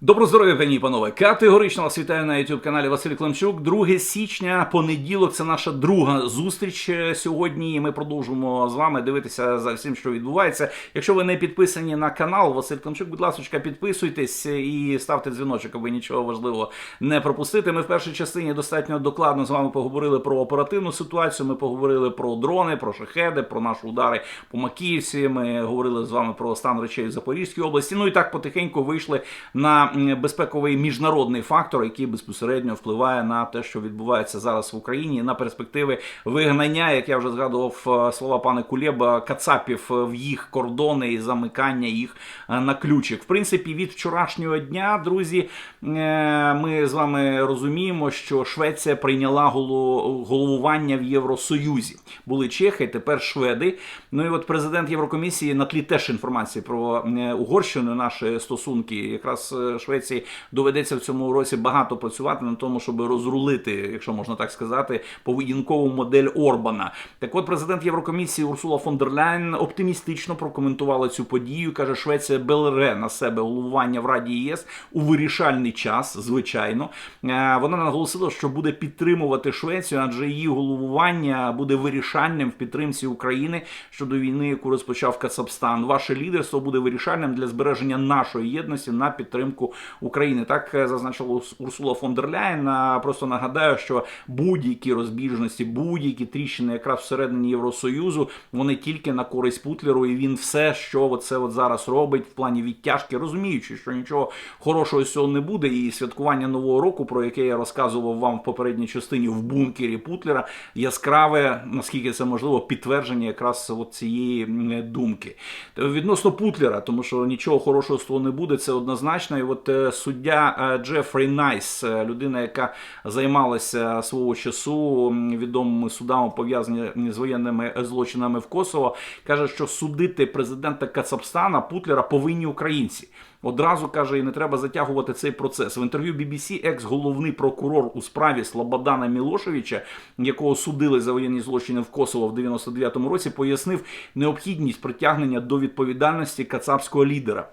Добро здоров'я, пані і панове. Категорично вас вітаю на youtube каналі Василь Климчук. 2 січня, понеділок. Це наша друга зустріч е, сьогодні. Ми продовжуємо з вами дивитися за всім, що відбувається. Якщо ви не підписані на канал Василь Климчук, будь ласка, підписуйтесь і ставте дзвіночок, аби нічого важливого не пропустити. Ми в першій частині достатньо докладно з вами поговорили про оперативну ситуацію. Ми поговорили про дрони, про шахеди, про наші удари по Макіївці. Ми говорили з вами про стан речей в Запорізькій області. Ну і так потихеньку вийшли на безпековий міжнародний фактор, який безпосередньо впливає на те, що відбувається зараз в Україні, на перспективи вигнання, як я вже згадував е, слова пана Кулєба, Кацапів в їх кордони і замикання їх е, на ключик. В принципі, від вчорашнього дня, друзі, е, ми з вами розуміємо, що Швеція прийняла голо- головування в Євросоюзі. Були чехи, тепер шведи. Ну і от президент Єврокомісії на тлі теж інформації про е, Угорщину, наші стосунки. Якраз е, Швеції доведеться в цьому році багато працювати на тому, щоб розрулити, якщо можна так сказати, поведінкову модель Орбана. Так от президент Єврокомісії Урсула фон дер Ляйн оптимістично прокоментувала цю подію. каже, Швеція бере на себе головування в Раді ЄС у вирішальний час, звичайно. Е, Вона наголосила, що буде підтримувати Швецію, адже її головування буде вирішальним в підтримці України щодо війни, яку розпочав Кацапстан. Ваше лідерство буде вирішальним для збереження нашої єдності на підтримку України. Так е, зазначила Урсула фон дер Ляйн. Просто нагадаю, що будь-які розбіжності, будь-які тріщини, якраз всередині Євросоюзу, вони тільки на користь Путлеру, і він все, що оце от зараз робить в плані відтяжки, розуміючи, що нічого хорошого з цього не буде, і святкування нового року, про яке я розказував вам в попередній частині в бункері Путлера, яскраве, наскільки це можливо, підтвердження якраз от цієї думки. Відносно Путлера, тому що нічого хорошого з того не буде, це однозначно. І от е, суддя е, Джефрей Найс, е, людина, яка займалася свого часу відомими судами, пов'язані з воєнними злочинами в Косово, каже, що судити президента Кацапстана Путлера повинні українці. Одразу каже, і не треба затягувати цей процес. В інтерв'ю BBC екс-головний прокурор у справі Слободана Мілошевича, якого судили за воєнні злочини в Косово в 99-му році, пояснив необхідність притягнення до відповідальності кацапського лідера.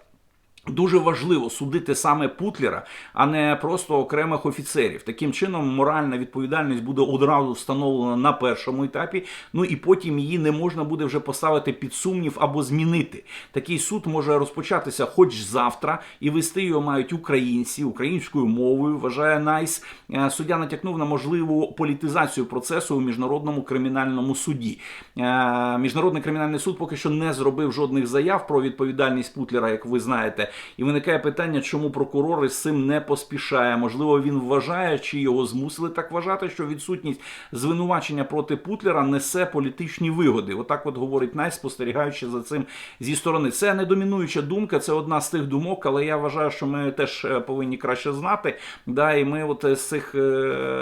Дуже важливо судити саме Путлера, а не просто окремих офіцерів. Таким чином, моральна відповідальність буде одразу встановлена на першому етапі. Ну і потім її не можна буде вже поставити під сумнів або змінити. Такий суд може розпочатися хоч завтра, і вести його мають українці українською мовою. Вважає Найс. Е, Суддя натякнув на можливу політизацію процесу у міжнародному кримінальному суді. Е, Міжнародний кримінальний суд поки що не зробив жодних заяв про відповідальність Путлера, як ви знаєте. І виникає питання, чому прокурор із цим не поспішає. Можливо, він вважає, чи його змусили так вважати, що відсутність звинувачення проти Путлера несе політичні вигоди. Отак, от говорить Най, спостерігаючи за цим зі сторони. Це не домінуюча думка, це одна з тих думок, але я вважаю, що ми теж е, повинні краще знати. Да, і ми от з цих е,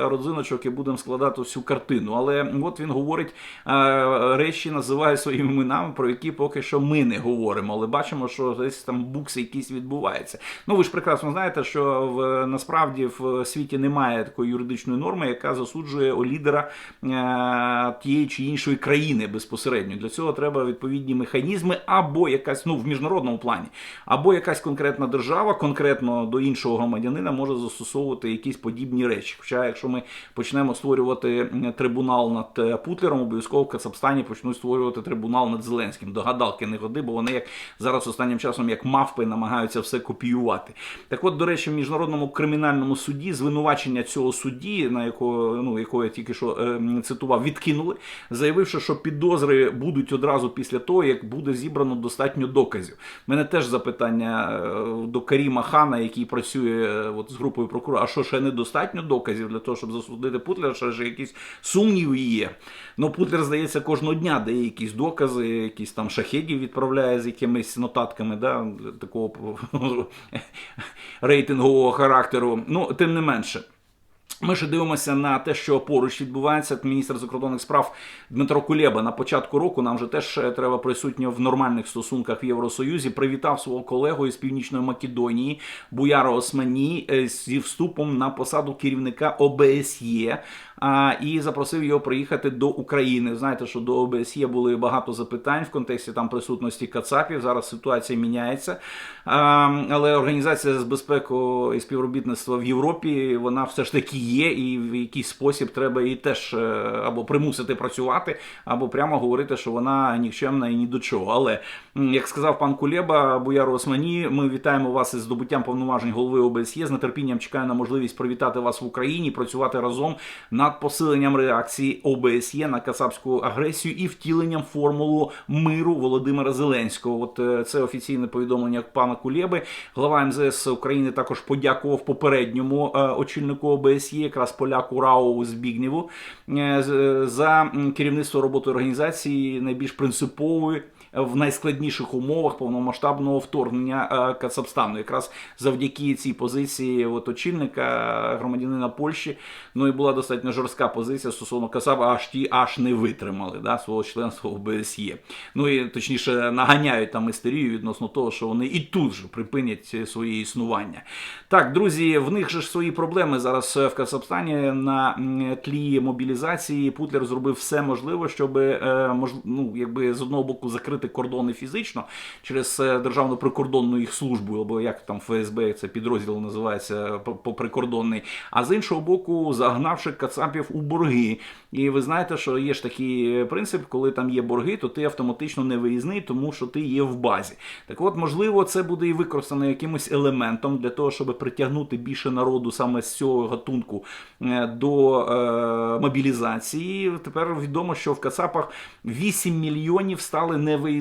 родзиночок і будемо складати всю картину. Але от він говорить е, речі, називає своїми іменами, про які поки що ми не говоримо. Але бачимо, що десь там букси якісь відбуваються. Ну ви ж прекрасно знаєте, що в насправді в світі немає такої юридичної норми, яка засуджує лідера е, тієї чи іншої країни безпосередньо. Для цього треба відповідні механізми, або якась ну в міжнародному плані, або якась конкретна держава, конкретно до іншого громадянина може застосовувати якісь подібні речі. Хоча, якщо ми почнемо створювати трибунал над е, Путлером, обов'язково в Кацапстані почнуть створювати трибунал над Зеленським. До гадалки не ходи, бо вони як зараз останнім часом як мавпи намагаються все копіювати. Так от, до речі, в міжнародному кримінальному суді звинувачення цього судді, на якого ну якого я тільки що е, цитував, відкинули, заявивши, що підозри будуть одразу після того, як буде зібрано достатньо доказів. Мене теж запитання е, до Каріма Хана, який працює е, от з групою прокурора. А що ще недостатньо доказів для того, щоб засудити Путлера? Ще ж якісь сумніви є. Ну Путлер, здається, кожного дня дає якісь докази, якісь там шахедів відправляє з якимись нотатками, да, такого рейтингового характеру. Ну, тим не менше. Ми ще дивимося на те, що поруч відбувається. Міністр закордонних справ Дмитро Кулеба на початку року нам же теж е, треба присутньо в нормальних стосунках в Євросоюзі. Привітав свого колегу із Північної Македонії Буяра Османі е, зі вступом на посаду керівника ОБСЄ. А, і запросив його приїхати до України. Знаєте, що до ОБСЄ були багато запитань в контексті там присутності Кацапів. Зараз ситуація міняється. А, але організація з безпеки і співробітництва в Європі вона все ж таки є, і в якийсь спосіб треба її теж е, або примусити працювати, або прямо говорити, що вона нікчемна і ні до чого. Але як сказав пан Кулеба, бояр Османі, ми вітаємо вас із здобуттям повноважень голови ОБСЄ. З нетерпінням чекаю на можливість привітати вас в Україні, працювати разом над посиленням реакції ОБСЄ на кацапську агресію і втіленням формулу миру Володимира Зеленського. От е, це офіційне повідомлення пана Кулеби. Глава МЗС України також подякував попередньому е, очільнику ОБСЄ, якраз поляку Рау Збігнєву, е, за керівництво роботи організації найбільш принципової в найскладніших умовах повномасштабного вторгнення е, Кацапстану. Якраз завдяки цій позиції от, очільника е, громадянина Польщі, ну і була достатньо жорстка позиція стосовно Кацапа, аж ті аж не витримали да, свого членства в ОБСЄ. Ну і точніше наганяють там істерію відносно того, що вони і тут же припинять своє існування. Так, друзі, в них же ж свої проблеми зараз в Кацапстані на тлі мобілізації. Путлер зробив все можливе, щоб е, ну, якби з одного боку закрити кордони фізично через е, державну прикордонну їх службу, або як там ФСБ це підрозділ називається по- по- прикордонний. А з іншого боку, загнавши Кацапів у борги. І ви знаєте, що є ж такий принцип, коли там є борги, то ти автоматично не виїзний, тому що ти є в базі. Так от, можливо, це буде і використано якимось елементом для того, щоб притягнути більше народу саме з цього гатунку е, до е, мобілізації. Тепер відомо, що в Кацапах 8 мільйонів стали невиїзними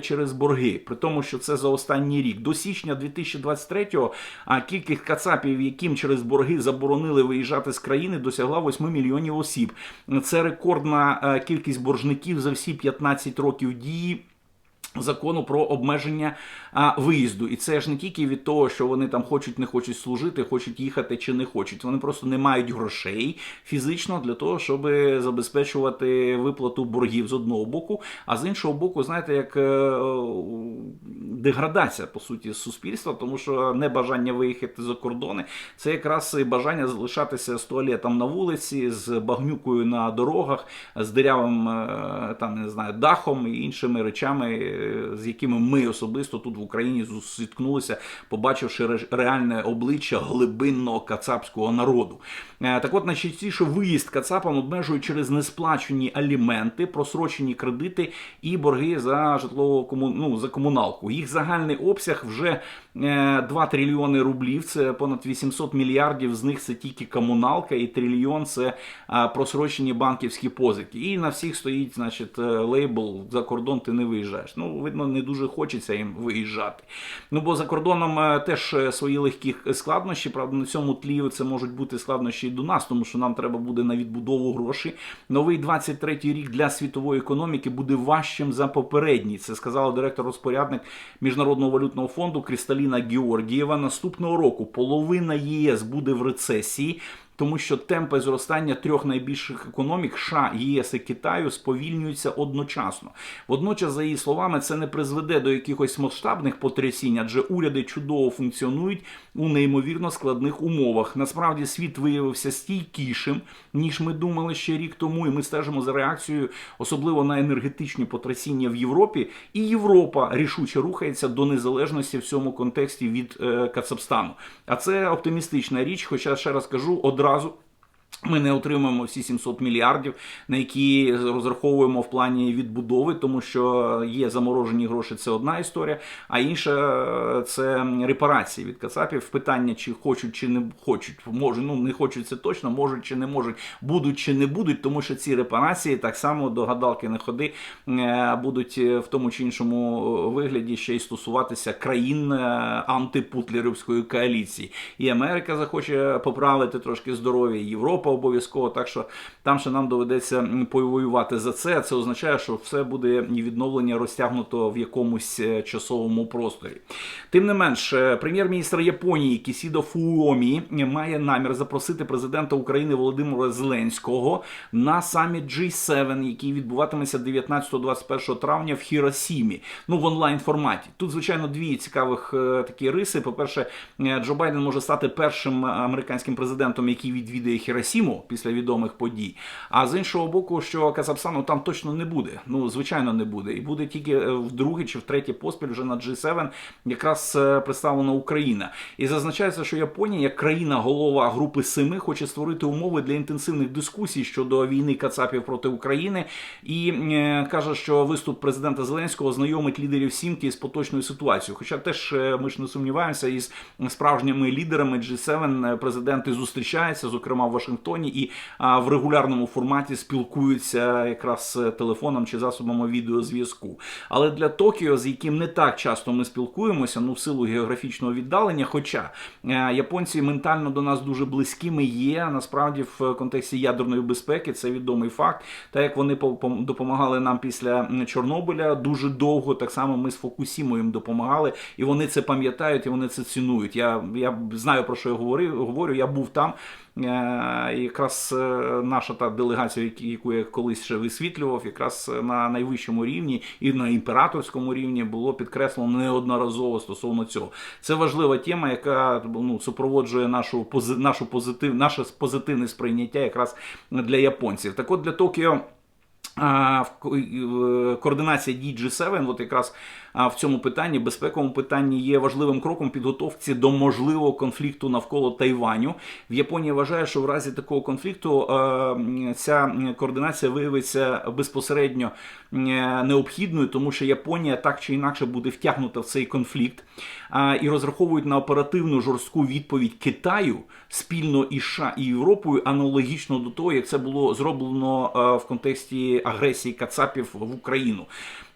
через борги, при тому, що це за останній рік. До січня 2023-го а кількість кацапів, яким через борги заборонили виїжджати з країни, досягла 8 мільйонів осіб. Це рекордна е, кількість боржників за всі 15 років дії. Закону про обмеження а, виїзду, і це ж не тільки від того, що вони там хочуть, не хочуть служити, хочуть їхати чи не хочуть. Вони просто не мають грошей фізично для того, щоб забезпечувати виплату боргів з одного боку, а з іншого боку, знаєте, як е, деградація по суті суспільства, тому що небажання виїхати за кордони це якраз і бажання залишатися з туалетом на вулиці, з багнюкою на дорогах, з дирявим е, там не знаю дахом і іншими речами, з якими ми особисто тут в Україні зіткнулися, побачивши реальне обличчя глибинного кацапського народу. Е, Так от найчастіше виїзд кацапам обмежують через несплачені аліменти, просрочені кредити і борги за житлову кому... ну, за комуналку. Їх загальний обсяг вже е, 2 трильйони рублів. Це понад 800 мільярдів. З них це тільки комуналка, і трильйон це е, просрочені банківські позики. І на всіх стоїть, значить, е, лейбл за кордон ти не виїжджаєш. Ну, видно, не дуже хочеться їм виїжджати. Ну бо за кордоном е, теж е, свої легкі складнощі. Правда, на цьому тлі це можуть бути складнощі і до нас, тому що нам треба буде на відбудову гроші. Новий 23-й рік для світової економіки буде важчим за попередній. Це сказала директор-розпорядник Міжнародного валютного фонду Крісталіна Георгієва. Наступного року половина ЄС буде в рецесії. Тому що темпи зростання трьох найбільших економік США, ЄС і Китаю сповільнюються одночасно. Водночас, за її словами, це не призведе до якихось масштабних потрясінь, адже уряди чудово функціонують у неймовірно складних умовах. Насправді світ виявився стійкішим, ніж ми думали ще рік тому, і ми стежимо за реакцією, особливо на енергетичні потрясіння в Європі. І Європа рішуче рухається до незалежності в цьому контексті від е, Кацапстану. А це оптимістична річ, хоча ще раз кажу одразу. raso. Ми не отримаємо всі 700 мільярдів, на які розраховуємо в плані відбудови, тому що є заморожені гроші. Це одна історія. А інша це репарації від Кацапів. Питання, чи хочуть, чи не хочуть. Може, ну не хочуть це точно, можуть чи не можуть, будуть чи не будуть, тому що ці репарації так само до гадалки не ходи е, будуть в тому чи іншому вигляді ще й стосуватися країн е, антипутлерівської коаліції. І Америка захоче поправити трошки здоров'я, і Європа обов'язково. Так що там ще нам доведеться повоювати за це. Це означає, що все буде відновлення розтягнуто в якомусь е, часовому просторі. Тим не менш, е, прем'єр-міністр Японії Кісідо Фуомі має намір запросити президента України Володимира Зеленського на саміт G7, який відбуватиметься 19-21 травня в Хіросімі. Ну в онлайн форматі. Тут, звичайно, дві цікавих е, такі риси. По-перше, е, Джо Байден може стати першим американським президентом, який відвідає Хіросіму. Фукусіму після відомих подій. А з іншого боку, що Казахстану там точно не буде. Ну звичайно, не буде, і буде тільки е, вдруге чи втретє поспіль вже на G7 якраз е, представлена Україна. І зазначається, що Японія, як країна голова групи семи, хоче створити умови для інтенсивних дискусій щодо війни Кацапів проти України, і е, каже, що виступ президента Зеленського знайомить лідерів сімки з поточною ситуацією. Хоча теж ми ж не сумніваємося, із справжніми лідерами G7 президенти зустрічаються, зокрема в Вашингтоні, і а, в регулярному форматі спілкуються якраз телефоном чи засобами відеозв'язку. Але для Токіо, з яким не так часто ми спілкуємося, ну в силу географічного віддалення, хоча е, японці ментально до нас дуже близькими є, насправді в контексті ядерної безпеки це відомий факт. Та як вони по- допомагали нам після Чорнобиля дуже довго, так само ми з Фокусімою їм допомагали, і вони це пам'ятають, і вони це цінують. Я, я знаю про що я говорю, говорю. Я був там. Е, Якраз е, наша та делегація, яку я колись ще висвітлював, якраз на найвищому рівні і на імператорському рівні було підкреслено неодноразово стосовно цього. Це важлива тема, яка ну, супроводжує нашу нашу позитив, наше позитивне сприйняття якраз для японців. Так от для Токіо. В ко- і, в- координація дій G7, от якраз в цьому питанні, безпековому питанні, є важливим кроком підготовці до можливого конфлікту навколо Тайваню. В Японії вважає, що в разі такого конфлікту ця координація виявиться безпосередньо необхідною, тому що Японія так чи інакше буде втягнута в цей конфлікт і розраховують на оперативну жорстку відповідь Китаю спільно із США і Європою, аналогічно до того, як це було зроблено в контексті агресії Кацапів в Україну.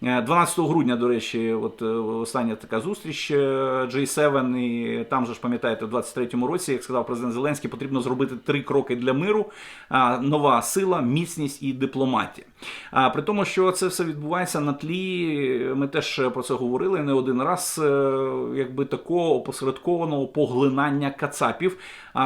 Е, 12 грудня, до речі, от е, остання така зустріч е, G7, і там же ж пам'ятаєте, в 23-му році, як сказав президент Зеленський, потрібно зробити три кроки для миру: нова сила, міцність і дипломатія. А при тому, що це все відбувається на тлі, ми теж про це говорили не один раз, е, якби такого опосередкованого поглинання кацапів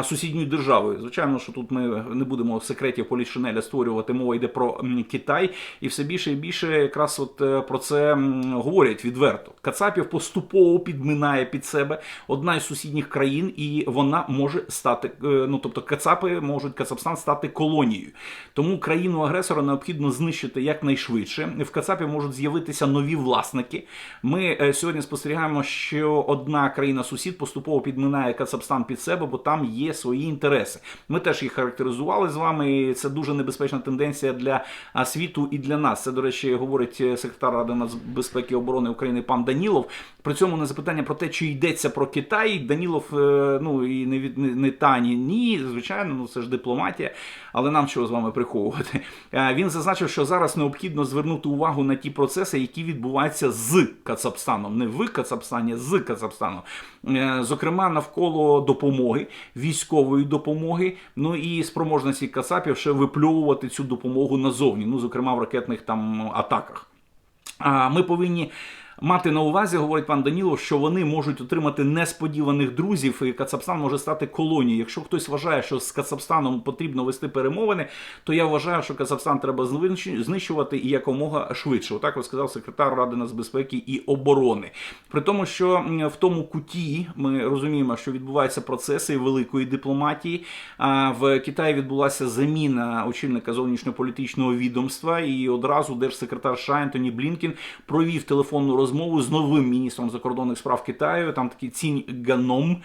сусідньою державою. Звичайно, що тут ми не будемо секретів полішинеля створювати. Мова йде про Китай, і все більше і більше якраз от е, про це говорять відверто. Кацапів поступово підминає під себе одна із сусідніх країн, і вона може стати. е, Ну тобто, Кацапи можуть Кацапстан стати колонією. Тому країну агресора необхідно знищити якнайшвидше. В Кацапі можуть з'явитися нові власники. Ми е, сьогодні спостерігаємо, що одна країна-сусід поступово підминає Кацапстан під себе, бо там є свої інтереси. Ми теж їх характеризували з вами. і Це дуже небезпечна тенденція для світу і для нас. Це, до речі, говорить е, секретар Ради нацбезпеки і оборони України пан Данілов. При цьому на запитання про те, чи йдеться про Китай, Данілов е, ну і не від не, не та ні, ні, звичайно, ну це ж дипломатія. Але нам чого з вами приховувати? Е, Він зазначив, що зараз необхідно звернути увагу на ті процеси, які відбуваються з Кацапстаном, не в Кацапстані, з Кацапстаном. Е, Зокрема, навколо допомоги, військової допомоги, ну і спроможності Кацапів ще випльовувати цю допомогу назовні, ну зокрема в ракетних там атаках. Ми повинні мати на увазі, говорить пан Данілов, що вони можуть отримати несподіваних друзів, і Кацапстан може стати колонією. Якщо хтось вважає, що з Кацапстаном потрібно вести перемовини, то я вважаю, що Кацапстан треба знищувати і якомога швидше. Отак сказав секретар Ради нацбезпеки і оборони. При тому, що в тому куті ми розуміємо, що відбуваються процеси великої дипломатії. А в Китаї відбулася заміна очільника зовнішньополітичного відомства, і одразу держсекретар США Блінкін провів телефонну розмову з новим міністром закордонних справ Китаю. Там такий цінь Ганом.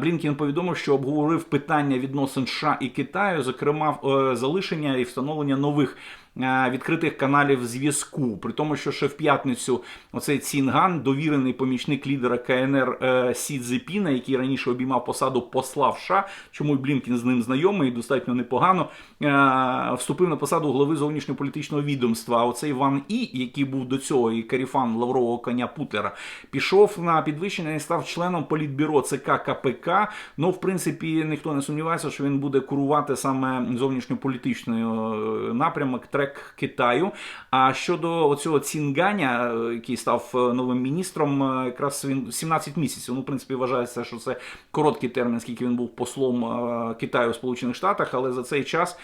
Блінкін повідомив, що обговорив питання відносин США і Китаю, зокрема е, залишення і встановлення нових. Е, Відкритих каналів зв'язку, при тому, що ще в п'ятницю оцей Цінган, довірений помічник лідера КНР е, Сі Цзепіна, який раніше обіймав посаду посла в США, чому Блінкін з ним знайомий, достатньо непогано, е, вступив на посаду глави зовнішньополітичного відомства. А оцей Ван І, який був до цього і каріфан лаврового коня Путлера, пішов на підвищення і став членом політбюро ЦК КПК. Ну, в принципі, ніхто не сумнівається, що він буде курувати саме зовнішньополітичний напрямок, трек ПЕК Китаю. А щодо цього Цінганя, е, який став е, новим міністром, е, якраз він 17 місяців. Ну, в принципі, вважається, що це короткий термін, скільки він був послом Китаю у Сполучених Штатах, але за цей час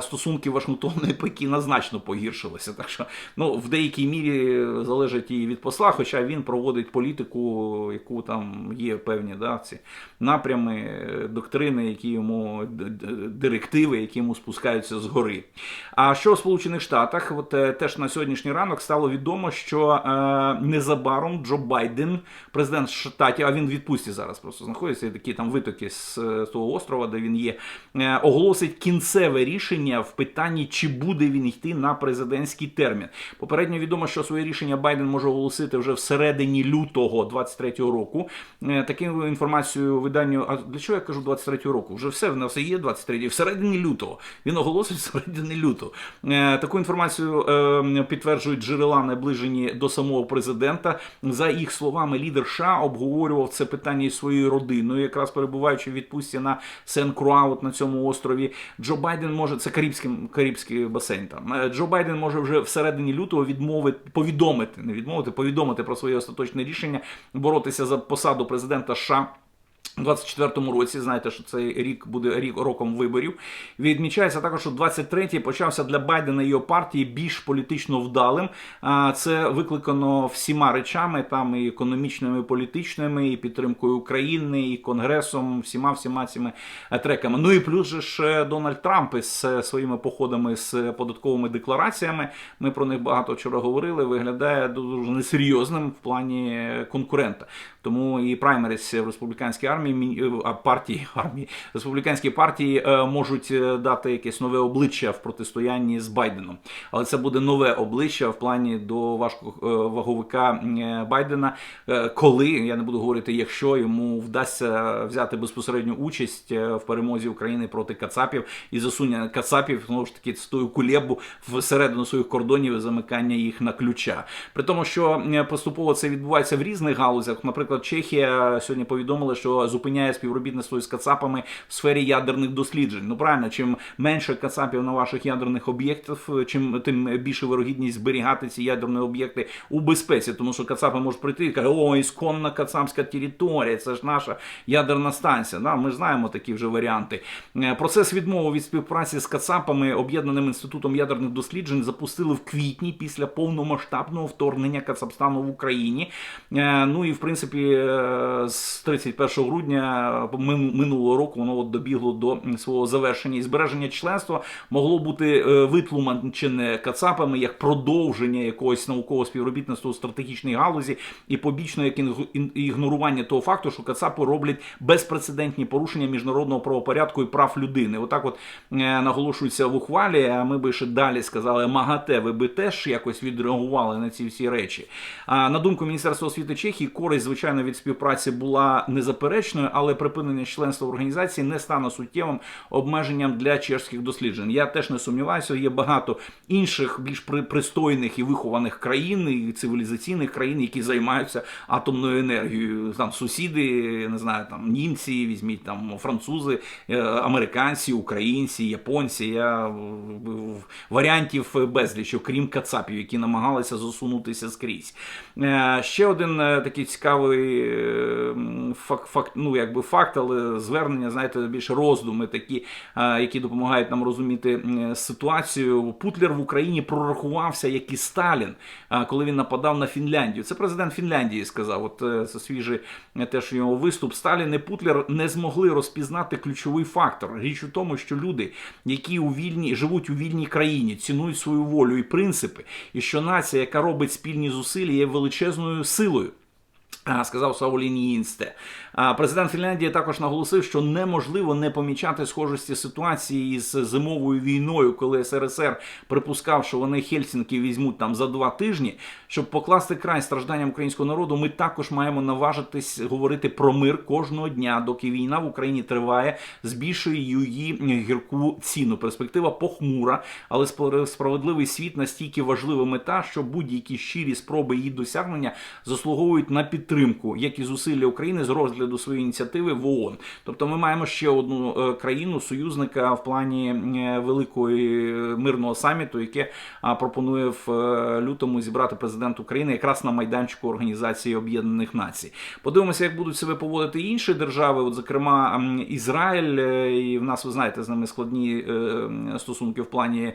стосунки Вашингтона і Пекіна значно погіршилися. Так що ну, в деякій мірі залежить і від посла, хоча він проводить політику, яку там є певні да, ці напрями, доктрини, які йому директиви, які йому спускаються згори. А що в Сполучених Штатах, от е, теж на сьогоднішній ранок стало відомо, що е, незабаром Джо Байден, президент штатів, а він в відпустці зараз просто знаходиться, такі там витоки з, е, з того острова, де він є, е, оголосить кінцеве рішення в питанні, чи буде він йти на президентський термін. Попередньо відомо, що своє рішення Байден може оголосити вже всередині лютого 23-го року. Е, Таку інформацію виданню. А для чого я кажу 23-го року? Вже все в нас є 23 всередині лютого. Він оголосить всередині лютого. Е, Таку інформацію е, підтверджують джерела, наближені до самого президента. За їх словами, лідер США обговорював це питання із своєю родиною, якраз перебуваючи в відпустці на Сен-Круа, от на цьому острові. Джо Байден може це Карибський, Карибський басейн. Там Е, Джо Байден може вже всередині лютого відмовити повідомити, не відмовити, повідомити про своє остаточне рішення боротися за посаду президента США. У 24-му році, знаєте, що цей рік буде рік роком виборів. Відмічається також, що 23-й почався для Байдена і його партії більш політично вдалим. Це викликано всіма речами, там і економічними, і політичними, і підтримкою України, і конгресом, всіма всіма цими е, треками. Ну і плюс же ж е, Дональд Трамп із е, своїми походами з податковими деклараціями. Ми про них багато вчора говорили. Виглядає дуже несерйозним в плані конкурента. Тому і праймеріс в республіканській армії мі- е, партії армії республіканські партії е, можуть е, дати якесь нове обличчя в протистоянні з Байденом. Але це буде нове обличчя в плані до важковаговика е, Байдена, коли я не буду говорити, якщо йому вдасться взяти безпосередню участь в перемозі України проти Кацапів і засунення Кацапів знову ж таки з тою кулебу всередину своїх кордонів і замикання їх на ключа. При тому, що поступово це відбувається в різних галузях. Наприклад, Чехія сьогодні повідомила, що зупиняє співробітництво із Кацапами в сфері ядерних досліджень. Ну правильно, чим менше Кацапів на ваших ядерних об'єктах, чим тим більше вирогідність зберігати ці ядерні об'єкти у безпеці, тому що Кацапи можуть прийти і кажуть, о, ісконна кацапська територія, це ж наша ядерна станція. Да, ми знаємо такі вже варіанти. Е, Процес відмови від співпраці з Кацапами об'єднаним інститутом ядерних досліджень запустили в квітні після повномасштабного вторгнення Кацапстану в Україні. Е, Ну і в принципі е, з 31 грудня мин- минулого року воно от добігло до свого завершення і збереження членства могло бути е, витлумачене Кацапами як продовження якогось наукового співробітництва у стратегічній галузі і побічно як ігнорування того факту, що Кацапи роблять безпрецедентні порушення міжнародного правопорядку і прав людини. Отак, от е, наголошується в ухвалі. А ми би ще далі сказали, МАГАТЕ, ви би теж якось відреагували на ці всі речі. А на думку Міністерства освіти Чехії, користь, звичайно, від співпраці була незаперечною, але припинення членства в організації не стане суттєвим обмеженням для чешських досліджень. Я теж не сумніваюся, є багато інших більш при- пристойних і вихованих країн і цивілізаційних країн, які займаються атомною енергією. Там сусіди, не знаю, там німці, візьміть там французи, е, американці, українці, японці. Я варіантів безліч, окрім кацапів, які намагалися засунутися скрізь. Е, Ще один е, такий цікавий факт, ну якби факт, але звернення, знаєте, більше роздуми такі, які допомагають нам розуміти ситуацію. Путлер в Україні прорахувався, як і Сталін, коли він нападав на Фінляндію. Це президент Фінляндії сказав. От е, це свіжий е, теж його виступ. Сталін і Путлер не змогли розпізнати ключовий фактор. Річ у тому, що люди, які у вільній живуть у вільній країні, цінують свою волю і принципи, і що нація, яка робить спільні зусилля, є величезною силою. Сказав Саулі Ніїнсте. А, Президент Фінляндії також наголосив, що неможливо не помічати схожості ситуації із зимовою війною, коли СРСР припускав, що вони Хельсінки візьмуть там за два тижні. Щоб покласти край стражданням українського народу, ми також маємо наважитись говорити про мир кожного дня, доки війна в Україні триває, збільшує її гірку ціну. Перспектива похмура, але справедливий світ настільки важлива мета, що будь-які щирі спроби її досягнення заслуговують на підтримку підтримку, як і зусилля України з розгляду своєї ініціативи в ООН. Тобто, ми маємо ще одну е, країну союзника в плані е, великої е, мирного саміту, яке пропонує в лютому зібрати президент України якраз на майданчику Організації Об'єднаних Націй. Подивимося, як будуть себе поводити інші держави, от зокрема Ізраїль, і в нас ви знаєте з ними складні стосунки в плані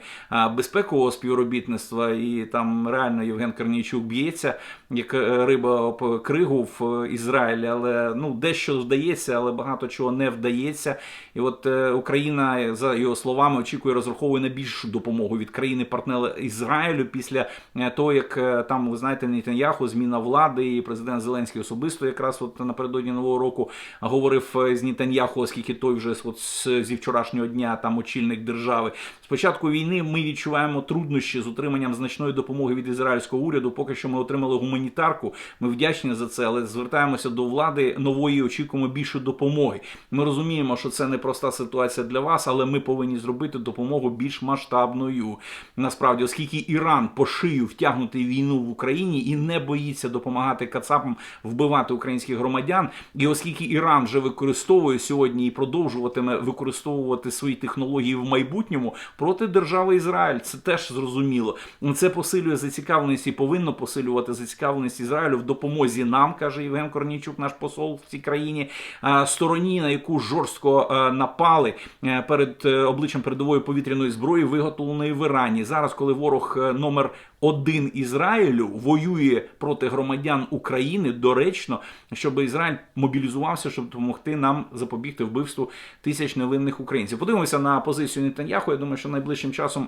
безпекового співробітництва, і там реально Євген Корнійчук б'ється як риба об кригу в е, Ізраїлі, але ну дещо вдається, але багато чого не вдається. І от е, Україна, за його словами, очікує розраховує на більшу допомогу від країни-партнера Ізраїлю після е, того, як там ви знаєте, Нетаньяху, зміна влади, і президент Зеленський особисто якраз от напередодні нового року говорив з Нетаньяху, оскільки той вже от зі вчорашнього дня там очільник держави. З початку війни ми відчуваємо труднощі з отриманням значної допомоги від ізраїльського уряду. Поки що ми отримали гуманітарку. Ми вдячні за це, але звертаємося до влади нової. Очікуємо більше допомоги. Ми розуміємо, що це непроста ситуація для вас, але ми повинні зробити допомогу більш масштабною. Насправді, оскільки Іран по шию втягнутий війну в Україні і не боїться допомагати Кацапам вбивати українських громадян, і оскільки Іран вже використовує сьогодні і продовжуватиме використовувати свої технології в майбутньому проти держави Ізраїль, це теж зрозуміло. Це посилює зацікавленість і повинно посилювати зацікавленість Ізраїлю в допомозі нам, каже Євген Корнійчук, наш посол в цій країні, стороні, на яку жорстко е, напали е, перед е, обличчям передової повітряної зброї, виготовленої в Ірані. Зараз, коли ворог е, номер один Ізраїлю воює проти громадян України доречно, щоб Ізраїль мобілізувався, щоб допомогти нам запобігти вбивству тисяч невинних українців. Подивимося на позицію Нетаньяху. Я думаю, що найближчим часом.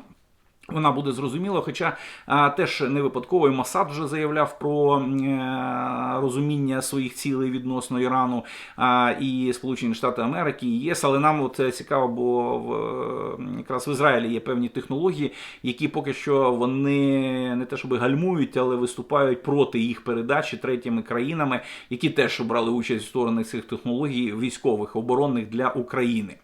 Вона буде зрозуміла, хоча а, теж не випадково і Масад вже заявляв про е, розуміння своїх цілей відносно Ірану а, і Сполучені Штати Америки, і ЄС. Але нам от е, цікаво, бо в, якраз в Ізраїлі є певні технології, які поки що вони не те, щоб гальмують, але виступають проти їх передачі третіми країнами, які теж брали участь в сторони цих технологій військових оборонних для України.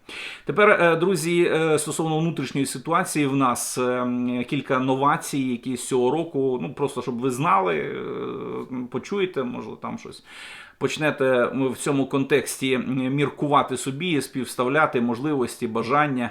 Тепер, е, друзі, стосовно внутрішньої ситуації, в нас е, м, кілька новацій, які з цього року, ну просто щоб ви знали, е, почуєте, може там щось. Почнете в цьому контексті міркувати собі, співставляти можливості, бажання.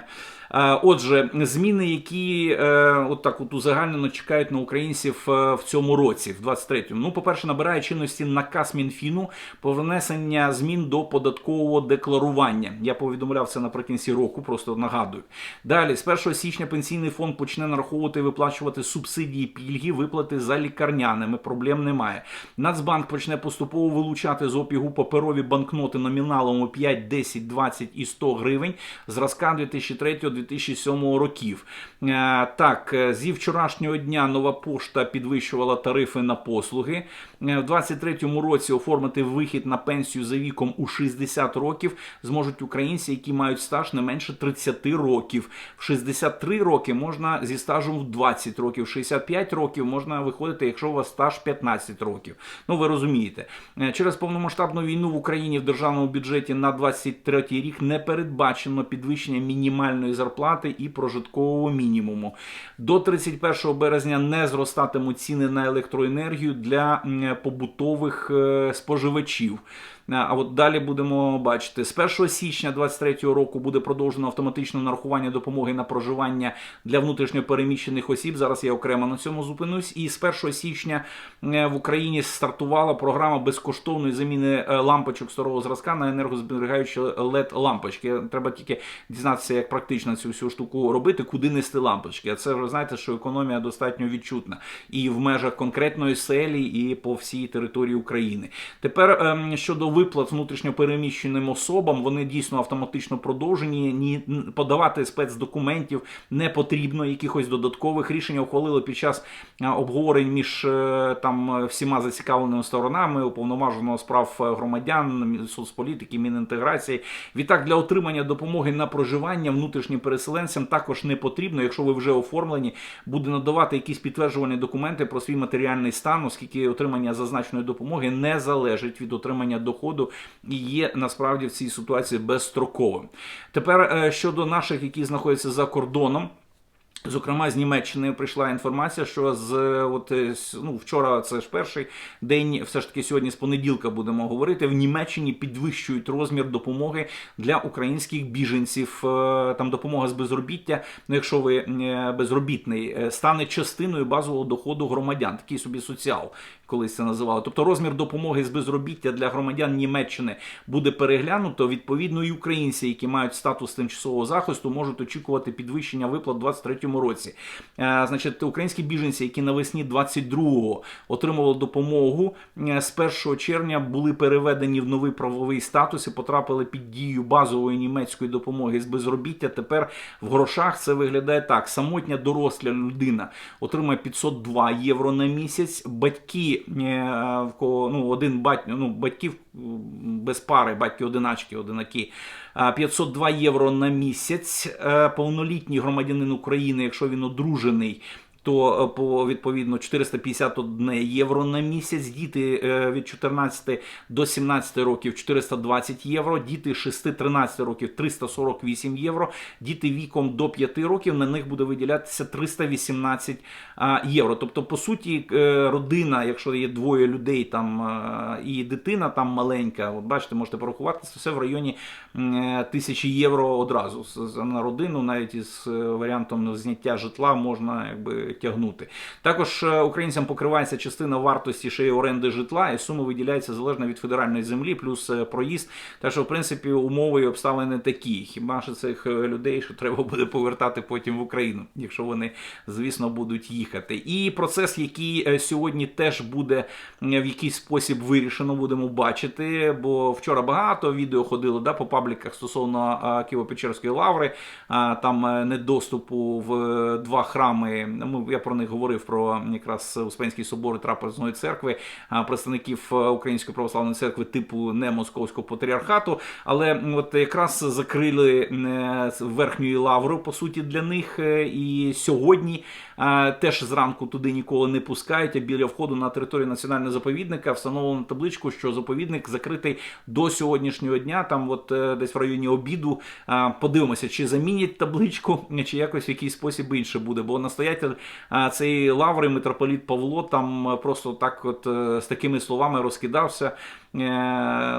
Отже, зміни, які е, от так от узагальнено чекають на українців е, в цьому році, в 23-му. Ну, по-перше, набирає чинності наказ Мінфіну про внесення змін до податкового декларування. Я повідомляв це наприкінці року, просто нагадую. Далі, з 1 січня пенсійний фонд почне нараховувати і виплачувати субсидії, пільги, виплати за лікарняними. Проблем немає. Нацбанк почне поступово вилучати з обігу паперові банкноти номіналом у 5, 10, 20 і 100 гривень зразка 2003-2007 років. Е, Так, е, зі вчорашнього дня нова пошта підвищувала тарифи на послуги. Е, В 2023 році оформити вихід на пенсію за віком у 60 років зможуть українці, які мають стаж не менше 30 років. В 63 роки можна зі стажем в 20 років, в 65 років можна виходити, якщо у вас стаж 15 років. Ну ви розумієте, через повномасштабну війну в Україні в державному бюджеті на 23 рік не передбачено підвищення мінімальної зарплати і прожиткового мінімуму. До 31 березня не зростатимуть ціни на електроенергію для побутових е, споживачів. А от далі будемо бачити, з 1 січня 2023 року буде продовжено автоматичне нарахування допомоги на проживання для внутрішньопереміщених осіб. Зараз я окремо на цьому зупинусь. І з 1 січня е, в Україні стартувала програма безкоштовної заміни е, лампочок старого зразка на енергозберігаючі led лампочки. Треба тільки дізнатися, як практично цю всю штуку робити, куди нести лампочки. А це ви знаєте, що економія достатньо відчутна і в межах конкретної селі, і по всій території України. Тепер ем, щодо виплат внутрішньопереміщеним особам, вони дійсно автоматично продовжені. Ні подавати спецдокументів не потрібно. Якихось додаткових рішень ухвалили під час обговорень між е, там всіма зацікавленими сторонами уповноваженого справ громадян, соцполітики, мінінтеграції. Відтак для отримання допомоги на проживання внутрішнім переселенцям також не потрібно, якщо ви вже оформлені, буде надавати якісь підтверджувальні документи про свій матеріальний стан, оскільки отримання зазначеної допомоги не залежить від отримання доходу і є насправді в цій ситуації безстроковим. Тепер е, щодо наших, які знаходяться за кордоном. Зокрема, з Німеччини прийшла інформація, що з от е, ну, вчора це ж перший день, все ж таки сьогодні з понеділка будемо говорити. В Німеччині підвищують розмір допомоги для українських біженців. Е, Там допомога з безробіття. Ну, якщо ви е, безробітний, стане частиною базового доходу громадян, такий собі соціал, колись це називали. Тобто розмір допомоги з безробіття для громадян Німеччини буде переглянуто. Відповідно, і українці, які мають статус тимчасового захисту, можуть очікувати підвищення виплат у 2023 році. Е, Значить, українські біженці, які навесні 22-го отримували допомогу, е, з 1 червня були переведені в новий правовий статус і потрапили під дію базової німецької допомоги з безробіття. Тепер в грошах це виглядає так: самотня доросла людина отримує 502 євро на місяць. Батьки, е, в кого ну один бать, ну батьків без пари, батьки одиначки, одинаки. А, 502 євро на місяць. Е, Повнолітній громадянин України, якщо він одружений, то е, по відповідно 451 євро на місяць. Діти е, від 14 до 17 років 420 євро. Діти 6-13 років 348 євро. Діти віком до 5 років на них буде виділятися 318 а, євро. Тобто, по суті, е, родина, якщо є двоє людей там і дитина там маленька, от бачите, можете порахувати, це все в районі тисячі євро одразу на родину, навіть із варіантом зняття житла можна якби тягнути. Також е, українцям покривається частина вартості ще й оренди житла, і сума виділяється залежно від федеральної землі, плюс е, проїзд. Так що, в принципі, умови і обставини такі. Хіба що цих е, людей, що треба буде повертати потім в Україну, якщо вони, звісно, будуть їхати. І процес, який сьогодні теж буде в якийсь спосіб вирішено, будемо бачити. Бо вчора багато відео ходило да, по пабліках стосовно Києво-Печерської лаври, там недоступу в два храми. Ну, я про них говорив про якраз Успенський собор трапезної церкви, представників е, Української православної церкви типу не московського патріархату. Але от якраз закрили е, верхньою лавру, по суті, для них. е, І сьогодні теж зранку туди ніколи не пускають. А біля входу на територію національного заповідника встановлено табличку, що заповідник закритий до сьогоднішнього дня. Там, от десь в районі обіду, подивимося, чи замінять табличку, чи якось в якийсь спосіб інше буде. Бо настоятель цієї лаври, митрополіт Павло, там е, просто так, от е, з такими словами розкидався. Е,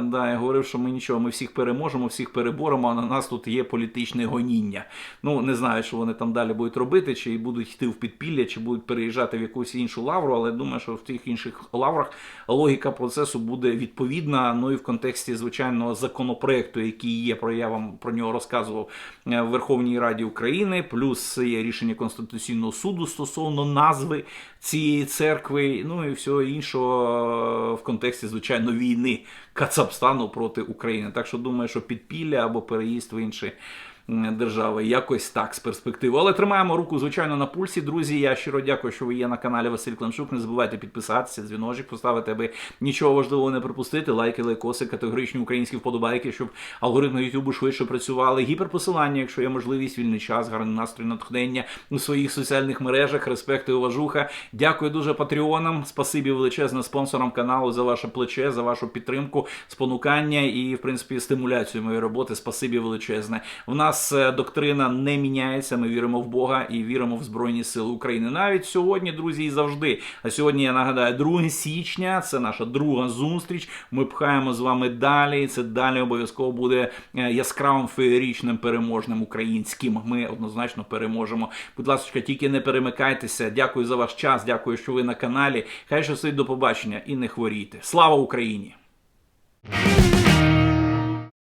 да, я говорив, що ми нічого, ми всіх переможемо, всіх переборемо, а на нас тут є політичне гоніння. Ну, не знаю, що вони там далі будуть робити, чи будуть йти в підпілля, чи будуть переїжджати в якусь іншу лавру, але думаю, що в тих інших лаврах логіка процесу буде відповідна. Ну і в контексті звичайного законопроекту, який є, про я вам про нього розказував е, в Верховній Раді України, плюс є рішення Конституційного суду стосовно назви цієї церкви, ну і всього іншого е, в контексті, звичайно, війни Кацапстану проти України. Так що думаю, що підпілля або переїзд в інші держави якось так з перспективи. Але тримаємо руку, звичайно, на пульсі. Друзі, я щиро дякую, що ви є на каналі Василь Климчук. Не забувайте підписатися, дзвіночок поставити, аби нічого важливого не пропустити. Лайки, лайкоси, категоричні українські вподобайки, щоб алгоритми Ютубу швидше працювали. Гіперпосилання, якщо є можливість, вільний час, гарний настрій, натхнення у своїх соціальних мережах. Респект і уважуха. Дякую дуже патреонам. Спасибі величезне спонсорам каналу за ваше плече, за вашу підтримку, спонукання і, в принципі, стимуляцію моєї роботи. Спасибі величезне. В нас е, доктрина не міняється. Ми віримо в Бога і віримо в Збройні Сили України. Навіть сьогодні, друзі, і завжди. А сьогодні я нагадаю, 2 січня. Це наша друга зустріч. Ми пхаємо з вами далі. Це далі обов'язково буде е, яскравим феєрічним переможним українським. Ми однозначно переможемо. Будь ласка, тільки не перемикайтеся. Дякую за ваш час. Дякую, що ви на каналі. Хай щастить до побачення і не хворійте. Слава Україні!